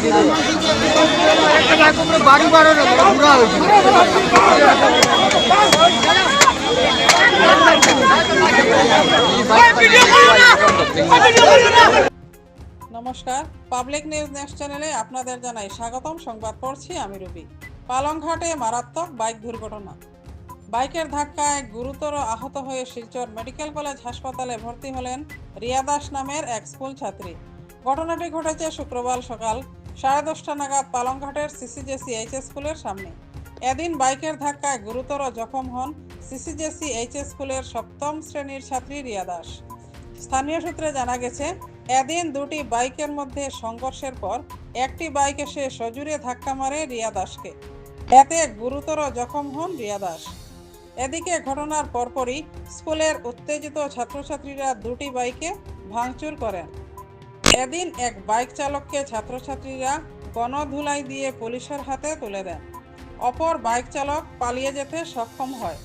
নমস্কার, public news next চ্যানেলে আপনাদের জানাই স্বাগতম। সংবাদ পড়ছি আমি রবি। পালংঘাটে মারাত্মক বাইক দুর্ঘটনা। বাইকের ধাক্কায় গুরুতর আহত হয়ে শিলচর মেডিকেল কলেজ হাসপাতালে ভর্তি হলেন রিয়া দাস নামের এক স্কুল ছাত্রী। ঘটনাটি ঘটেছে শুক্রবার সকাল সাড়ে দশটা নাগাদ পালংঘাটের সিসিজেসি এইচ স্কুলের সামনে। এদিন বাইকের ধাক্কায় গুরুতর জখম হন সিসিজেসি এইচ স্কুলের সপ্তম শ্রেণির ছাত্রী রিয়া দাস। স্থানীয় সূত্রে জানা গেছে, এদিন দুটি বাইকের মধ্যে সংঘর্ষের পর একটি বাইক এসে সজুরে ধাক্কা মারে রিয়া দাসকে। এতে গুরুতর জখম হন রিয়া দাস। এদিকে ঘটনার পরপরই স্কুলের উত্তেজিত ছাত্রছাত্রীরা দুটি বাইকে ভাঙচুর করেন। এদিন এক বাইক চালককে ছাত্রছাত্রীরা গণধুলাই দিয়ে পুলিশের হাতে তুলে দেন। অপর বাইক চালক পালিয়ে যেতে সক্ষম হয়।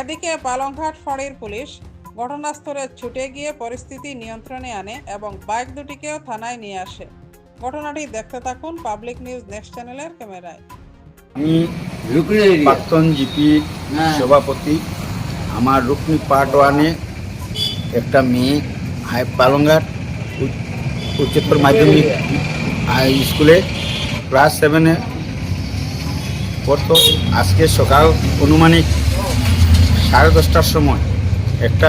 এদিকে পালংঘাট ফাঁড়ির পুলিশ ঘটনাস্থলে ছুটে গিয়ে পরিস্থিতি নিয়ন্ত্রণে আনে এবং বাইক দুটিকেও থানায় নিয়ে আসে। ঘটনাটি দেখতে থাকুন পাবলিক নিউজ নেক্সট চ্যানেলের ক্যামেরায়। আমি প্রাক্তন জিপি সভাপতি। আমার রুকনি পার্ট ওয়ানে একটা মেয়ে হাই উচ্চ- উচ্চতর মাধ্যমিক স্কুলে ক্লাস সেভেনে। পড়তো আজকে সকাল অনুমানিক সাড়ে দশটার সময় একটা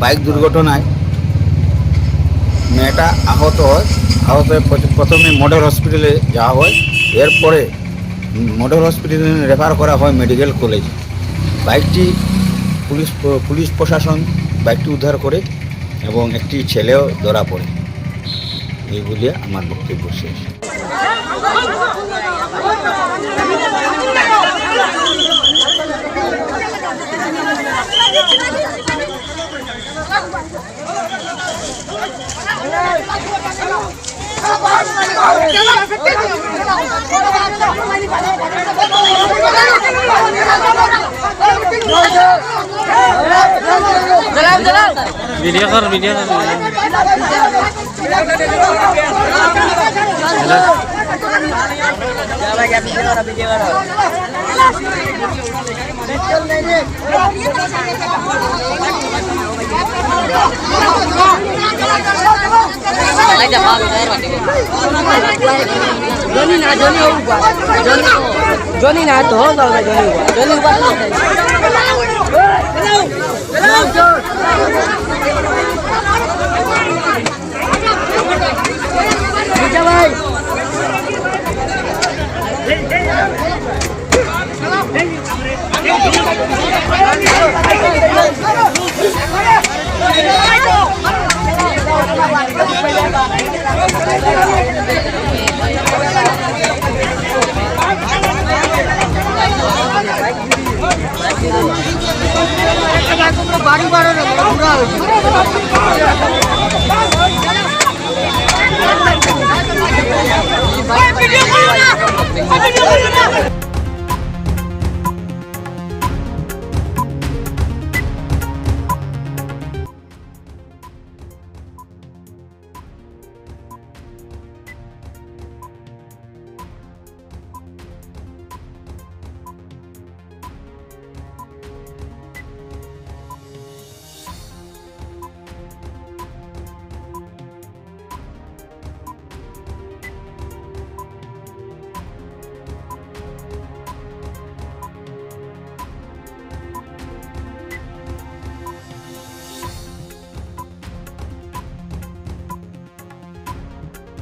বাইক দুর্ঘটনায় মেয়েটা আহত হয়। আহত হয়ে প্রথমে মডেল হসপিটালে যাওয়া হয়। এরপরে মডেল হসপিটালে রেফার করা হয় মেডিকেল কলেজ। বাইকটি পুলিশ পুলিশ প্রশাসন বাইকটি উদ্ধার করে এবং একটি ছেলেও ধরা পড়ে। এই বলে আমার বক্তব্য শেষ ভিডিও কর ভিডিও কর জনি না জনি জনি জনি না তো দরকার জনি উপর জনি উপর ভাই বাড়ি হয়েছিল ভিডিও করো